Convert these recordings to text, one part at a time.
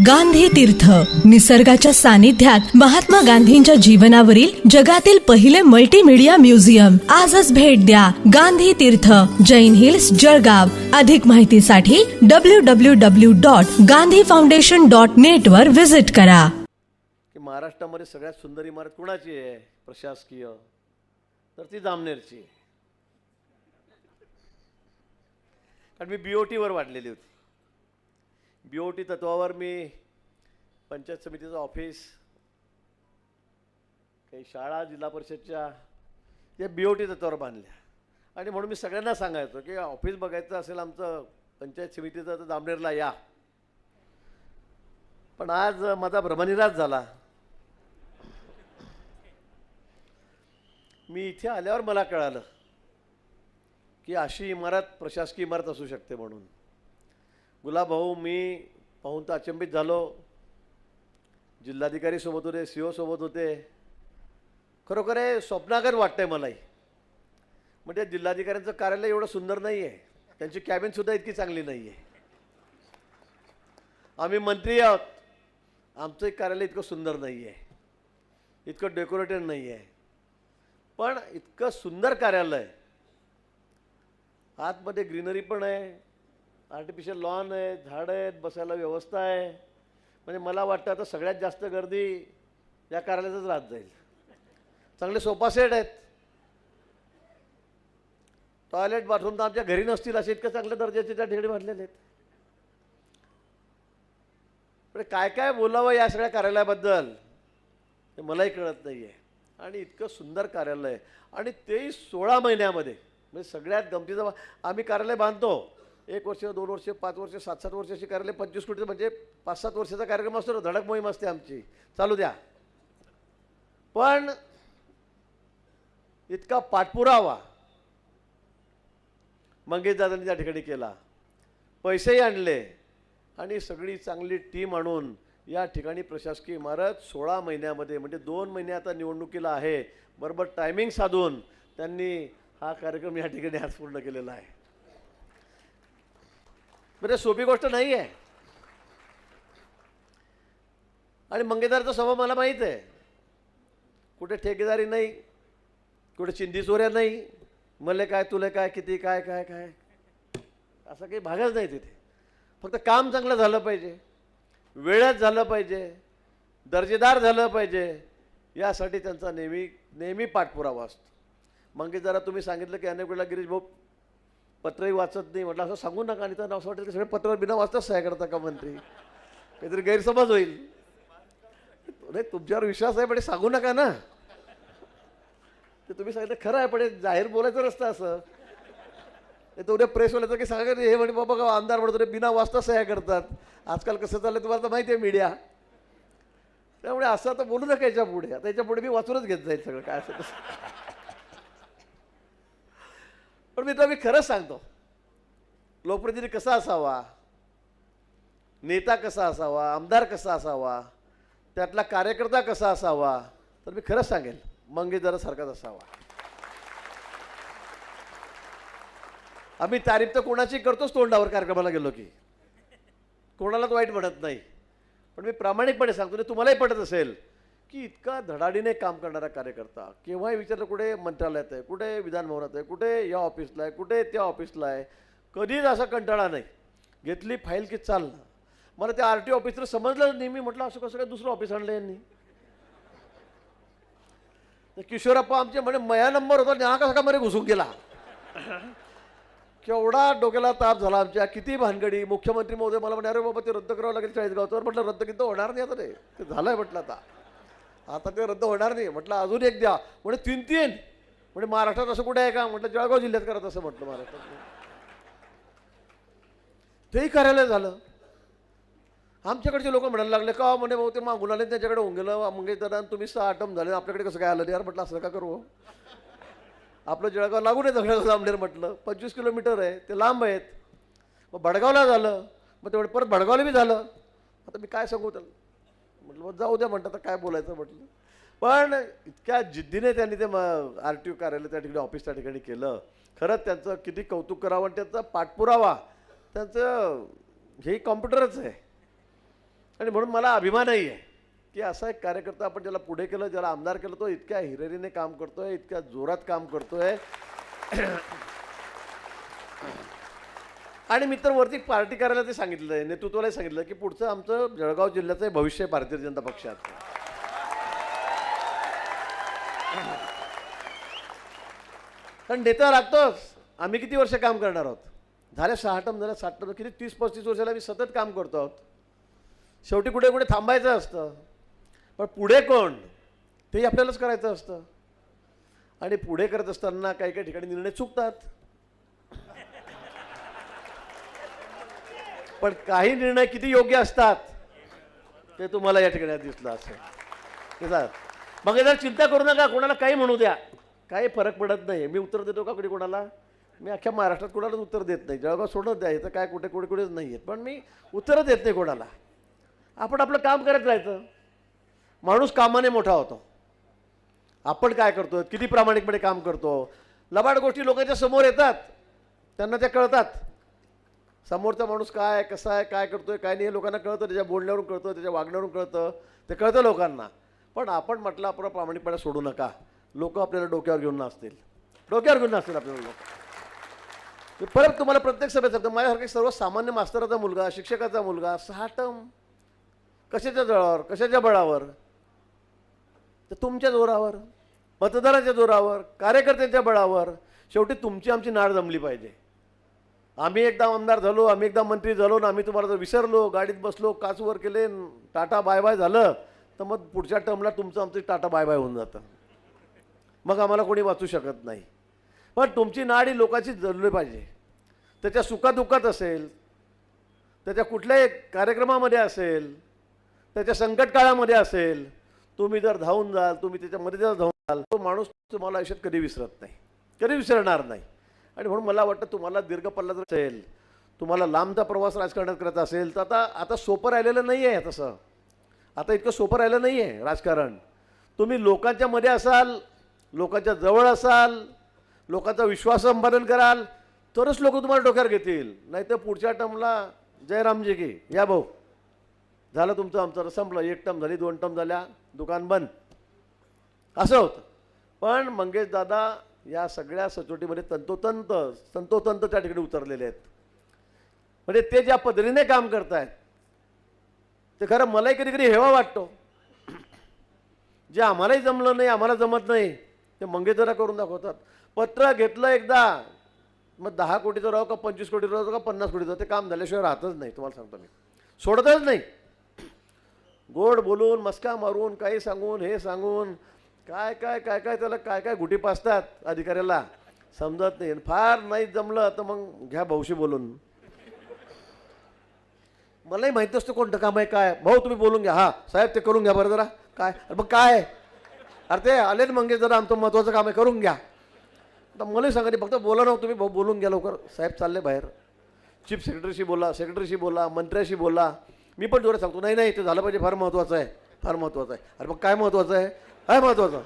गांधी तीर्थ. निसर्गाच्या सानिध्यात महात्मा गांधींच्या जीवनावरील जगातील पहिले मल्टीमीडिया म्युझियम आजच भेट द्या गांधी तीर्थ. जैन हिल्स जळगाव. अधिक माहितीसाठी W W W dot Gandhi foundation dot net वर व्हिजिट करा. महाराष्ट्रामध्ये सगळ्यात सुंदर इमारत कुणाची आहे? प्रशासकीय. तर ती जामनेरची कारण मी बी ओ वाढलेली होती. बी ओ टी तत्वावर मी पंचायत समितीचं ऑफिस काही शाळा जिल्हा परिषदच्या या बी ओ टी तत्वावर बांधल्या. आणि म्हणून मी सगळ्यांना सांगायचो की ऑफिस बघायचं असेल आमचं पंचायत समितीचं तर दामनेरला या. पण आज माझा भ्रमनिराश झाला. मी इथे आल्यावर मला कळालं की अशी इमारत प्रशासकीय इमारत असू शकते म्हणून. गुलाबभाऊ मी पाहून तर अचंबित झालो. जिल्हाधिकारी सोबत होते सी ओ सोबत होते. खरोखर हे स्वप्नागर वाटतंय मलाही. म्हणजे जिल्हाधिकाऱ्यांचं कार्यालय एवढं सुंदर नाही आहे त्यांची कॅबिनसुद्धा इतकी चांगली नाही आहे आम्ही मंत्री आहोत. आमचं एक कार्यालय इतकं सुंदर नाही आहे इतकं डेकोरेटेड नाही आहे पण इतकं सुंदर कार्यालय. आतमध्ये ग्रीनरी पण आहे. आर्टिफिशियल लॉन आहे झाडं आहेत बसायला व्यवस्था आहे. म्हणजे मला वाटतं आता सगळ्यात जास्त गर्दी या कार्यालयातच राहत जाईल. चांगले सोफा सेट आहेत. टॉयलेट बाथरूम तर आमच्या घरी नसतील असे इतकं चांगल्या दर्जाचे त्या ठिकाणी बांधलेले आहेत. पण काय काय बोलावं या सगळ्या कार्यालयाबद्दल हे मलाही कळत नाही आहे आणि इतकं सुंदर कार्यालय आहे. आणि तेही सोळा महिन्यामध्ये. म्हणजे सगळ्यात गमतीचं आम्ही कार्यालय बांधतो. एक वर्ष दोन वर्ष पाच वर्ष सात सात वर्ष अशी कार्यालय पंचवीस कोटी म्हणजे पाच सात वर्षाचा कार्यक्रम असतो ना धडक मोहीम असते आमची. चालू द्या. पण इतका पाठपुरावा मंगेश दादांनी त्या ठिकाणी केला. पैसेही आणले आणि सगळी चांगली टीम आणून या ठिकाणी प्रशासकीय इमारत सोळा महिन्यामध्ये म्हणजे दोन महिने आता निवडणुकीला आहे. बरोबर टायमिंग साधून त्यांनी हा कार्यक्रम या ठिकाणी आज पूर्ण केलेला आहे. म्हणजे सोपी गोष्ट नाही आहे आणि मंगेदारचा स्वभाव मला माहीत आहे. कुठे ठेकेदारी नाही कुठे चिंधी चोऱ्या नाही मले काय तुले काय किती काय काय काय. असं काही भागच नाही तिथे. फक्त काम चांगलं झालं पाहिजे वेळेत झालं पाहिजे दर्जेदार झालं पाहिजे यासाठी त्यांचा नेहमी नेहमी पाठपुरावा असतो. मग जरा तुम्ही सांगितलं की अनेक वेळेला गिरीश भाऊ पत्रही वाचत नाही म्हटलं असं सांगू नका. आणि त्यांना असं वाटेल की सगळे पत्र बिना वाचताच सह्या करता का मंत्री? काहीतरी गैरसमज होईल. नाही तुमच्यावर विश्वास आहे पण सांगू नका ना. ते तुम्ही सांगितलं खरं आहे पण जाहीर बोलायचं रस्ता असं. ते तो उद्या प्रेसवाल्याचं की सांगा हे म्हणे बाबा का आमदार म्हणतो रे बिना वाचता सह्या करतात. आजकाल कसं चाललं तुम्हाला तर माहिती आहे मीडिया त्यामुळे असं आता बोलू नका याच्यापुढे. आता याच्यापुढे मी वाचूनच घेत जाईल सगळं काय असं तसं. मित्र मी तर मी खरंच सांगतो. लोकप्रतिनिधी कसा असावा? नेता कसा असावा? आमदार कसा असावा? त्यातला कार्यकर्ता कसा असावा? तर मी खरंच सांगेल मंगे असावा. आम्ही तारीफ तर कोणाची करतोच तोंडावर कार्यक्रमाला गेलो की. कोणालाच वाईट म्हणत नाही. पण मी प्रामाणिकपणे सांगतो आणि तुम्हालाही पटत असेल की इतका धडाडीने काम करणारा कार्यकर्ता केव्हाही विचारलं कुठे मंत्रालयात आहे कुठे विधानभवनात आहे कुठे या ऑफिसला आहे कुठे त्या ऑफिसला आहे कधीच असा कंटाळा नाही. घेतली फाईल की चाललं. मला त्या आर टी ऑफिसर समजलं नेहमी म्हटलं असं कसं काय दुसरं ऑफिस आणलं यांनी? तर किशोरप्पा आमचे म्हणजे मया नंबर होता न्या कसा का मध्ये घुसून गेला? केवढा डोक्याला ताप झाला आमच्या. किती भानगडी. मुख्यमंत्री महोदय मला म्हणे अरे बाबा ते रद्द करावं लागेल चाळीसगावचं. म्हटलं रद्द किती? होणार नाही आता रे. ते झालंय म्हटलं आता. आता ते रद्द होणार नाही. म्हटलं अजून एक द्या. म्हणजे तीन तीन. म्हणजे महाराष्ट्रात असं कुठे आहे का? म्हटलं जळगाव जिल्ह्यात करत असं म्हटलं महाराष्ट्रात. तेही कार्यालय झालं. आमच्याकडचे लोक म्हणायला लागले का हो? म्हणे भाऊ ते मागून आले त्याच्याकडे होऊन गेलं. मग दादा तुम्ही सहा आटम झाले आपल्याकडे कसं काय आलं? नाही यार म्हटलं असं का करू हो? आपलं जळगाव लागून आहे जळगाव जामनेर म्हटलं. पंचवीस किलोमीटर आहे ते लांब आहेत. मग भडगावला झालं. मग तेवढं परत भडगावला बी झालं. आता मी काय सांगू त्याला? म्हटलं मग जाऊ द्या म्हणतात आता काय बोलायचं म्हटलं. पण इतक्या जिद्दीने त्यांनी ते आर टी ओ कार्यालय त्या ठिकाणी ऑफिस त्या ठिकाणी केलं. खरंच त्यांचं किती कौतुक करावं आणि त्यांचा पाठपुरावा. त्यांचं हे कॉम्प्युटरच आहे. आणि म्हणून मला अभिमानही आहे की असा एक कार्यकर्ता आपण ज्याला पुढे केलं ज्याला आमदार केलं तो इतक्या हिरेरीने काम करतोय इतक्या जोरात काम करतोय. आणि मी तर वरती पार्टी करायला ते सांगितलं आहे. नेतृत्वालाही सांगितलं की पुढचं आमचं जळगाव जिल्ह्याचं भविष्य आहे भारतीय जनता पक्षात. कारण नेता लागतोच. आम्ही किती वर्ष काम करणार आहोत? झाल्या सहा टम झाल्या सात टम किती? तीस पस्तीस वर्षाला आम्ही सतत काम करतो आहोत. शेवटी कुठे कुठे थांबायचं असतं. पण पुढे कोण? तेही आपल्यालाच करायचं असतं. आणि पुढे करत असताना काही काही ठिकाणी निर्णय चुकतात. पण काही निर्णय किती योग्य असतात ते तुम्हाला या ठिकाणी दिसलं असेल. येतात मग जर चिंता करू नका कोणाला काही म्हणू द्या. काही फरक पडत नाही. मी उत्तर देतो का कुठे कोणाला? मी अख्ख्या महाराष्ट्रात कोणालाच उत्तर देत नाही. जळगाव सोडत द्या इथं काय कुठे कुठे कुठेच नाही आहेत पण मी उत्तरं देत नाही कोणाला. आपण आपलं काम करत राहायचं. माणूस कामाने मोठा होतो. आपण काय करतो किती प्रामाणिकपणे काम करतो? लबाड गोष्टी लोकांच्या समोर येतात. त्यांना त्या कळतात. समोरचा माणूस काय आहे कसा आहे काय करतो आहे काय नाही हे लोकांना कळतं त्याच्या बोलण्यावरून कळतं त्याच्या वागण्यावरून कळतं ते कळतं लोकांना. पण आपण म्हटलं आपण प्रामाणिकपणे सोडू नका. लोक आपल्याला डोक्यावर घेऊन नसतील डोक्यावर घेऊन नसतील आपल्याला लोक. परत तुम्हाला प्रत्येक सभेत सांगतो सर्व सर्वसामान्य मास्तराचा मुलगा शिक्षकाचा मुलगा सहा कशाच्या जळावर कशाच्या बळावर? तर तुमच्या जोरावर मतदाराच्या जोरावर कार्यकर्त्यांच्या बळावर. शेवटी तुमची आमची नाळ जमली पाहिजे. आम्ही एकदा आमदार झालो आम्ही एकदा मंत्री झालो ना आम्ही तुम्हाला जर विसरलो गाडीत बसलो काचवर केले टाटा बाय बाय झालं तर मग पुढच्या टर्मला तुमचं आमचं टाटा बाय बाय होऊन जातं. मग आम्हाला कोणी वाचू शकत नाही. पण तुमची नाड ही लोकांची जळली पाहिजे. त्याच्या सुखादुःखात असेल त्याच्या कुठल्याही कार्यक्रमामध्ये असेल त्याच्या संकट काळामध्ये असेल तुम्ही जर धावून जाल तुम्ही त्याच्यामध्ये जर धावून जाल तो माणूस तुम्हाला आयुष्यात कधी विसरत नाही. कधी विसरणार नाही. आणि म्हणून मला वाटतं तुम्हाला दीर्घ पल्ला जर असेल तुम्हाला लांबचा प्रवास राजकारणात करायचा असेल तर आता आता सोपं राहिलेलं नाही आहे तसं. आता इतकं सोपं राहिलं नाही आहे राजकारण. तुम्ही लोकांच्या मध्ये असाल लोकांच्या जवळ असाल लोकांचा विश्वास संपादन कराल तरच लोक तुम्हाला डोक्यावर घेतील. नाही तर पुढच्या टर्मला जयरामजी की या भाऊ. झालं तुमचं आमचं संपलं. एक टर्म झाली दोन टर्म झाल्या दुकान बंद. असं होतं. पण मंगेश दादा या सगळ्या सचोटीमध्ये तंतोतंत तंतोतंत त्या ठिकाणी उतरलेले आहेत. म्हणजे ते ज्या पद्धतीने काम करतायत ते खरं मलाही कधी कधी हेवा वाटतो. जे आम्हालाही जमलं नाही आम्हाला जमत नाही ते मंगेश करून दाखवतात. पत्र घेतलं एकदा मग दहा कोटीचं राहू का पंचवीस कोटीचं राहू का पन्नास कोटीचं ते काम झाल्याशिवाय राहतच नाही तुम्हाला सांगतो मी. सोडतच नाही. गोड बोलून मस्का मारून काही सांगून हे सांगून काय काय काय काय त्याला काय काय गुटी पासतात अधिकाऱ्याला? समजत नाही. फार नाही जमलं तर मग घ्या भाऊशी बोलून. मलाही माहीत असतं कोणतं काम आहे काय. भाऊ तुम्ही बोलून घ्या. हा साहेब ते करून घ्या बरं जरा. काय? अरे मग काय? अरे ते आलेच मंगे जरा आमचं महत्त्वाचं काम आहे करून घ्या. आता मलाही सांगा नाही, फक्त बोला ना हो तुम्ही. भाऊ बोलून घ्या लवकर. साहेब चालले बाहेर. चीफ सेक्रेटरीशी बोला सेक्रेटरीशी बोला मंत्र्याशी बोला. मी पण जोरात सांगतो नाही नाही ते झालं पाहिजे फार महत्त्वाचं आहे. फार महत्त्वाचं आहे. अरे मग काय महत्त्वाचं आहे? काय महत्वाचं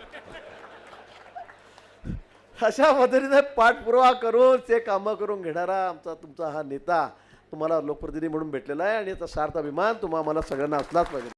अशा पद्धतीने पाठपुरावा करून ते कामं करून घेणारा आमचा तुमचा हा नेता तुम्हाला लोकप्रतिनिधी म्हणून भेटलेला आहे आणि याचा सार्थ अभिमान तुम्हाला सगळ्यांना असलाच पाहिजे.